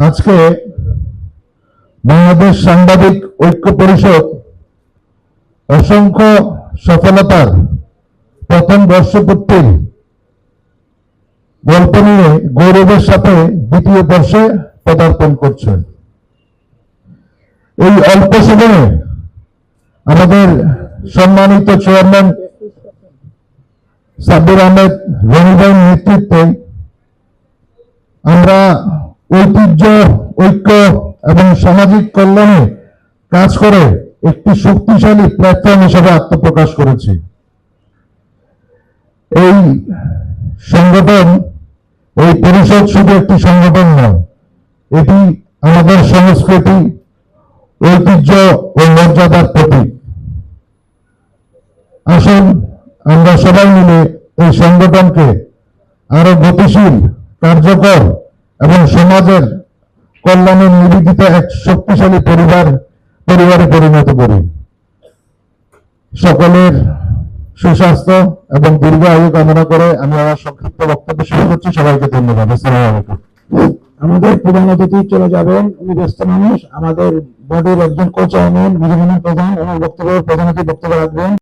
আজকে বাংলাদেশ সাংবাদিক ঐক্য পরিষদ অসংখ্য সফলতার প্রথম বর্ষপূর্তির গল্প নিয়ে গৌরবের সাথে দ্বিতীয় বর্ষে পদার্পণ করছে। এই অল্প সময়ে আমাদের সম্মানিত চেয়ারম্যান সাব্বির আহমেদ রনিবাইন নেতৃত্বে আমরা ঐতিহ্য, ঐক্য এবং সামাজিক কল্যাণে কাজ করে একটি শক্তিশালী প্ল্যাটফর্ম হিসেবে আত্মপ্রকাশ করেছি। এই সংগঠন, এই পরিষদ শুধু একটি সংগঠন নয়, এটি আমাদের সংস্কৃতি, ঐতিহ্য ও মর্যাদার প্রতীক। আসুন, আমরা সবাই মিলে এই সংগঠনকে আরও গতিশীল, কার্যকর এবং সমাজের কল্যাণে নিবেদিত এক শক্তিশালী পরিবার, পরিবারে পরিণত করি। সকলের সুস্বাস্থ্য এবং দীর্ঘ আয়ু কামনা করে আমি আমার সংক্ষিপ্ত বক্তব্য শুরু করছি। সবাইকে ধন্যবাদ। আসসালামু আলাইকুম। আমাদের প্রধান অতিথি চলে যাবেন। উনি ব্যস্ত মানুষ। আমাদের বডির একজন কো চেয়ারম্যান মিজানুর প্রধান। ওনার বক্তব্য প্রধান অতিথি বক্তব্য রাখবেন।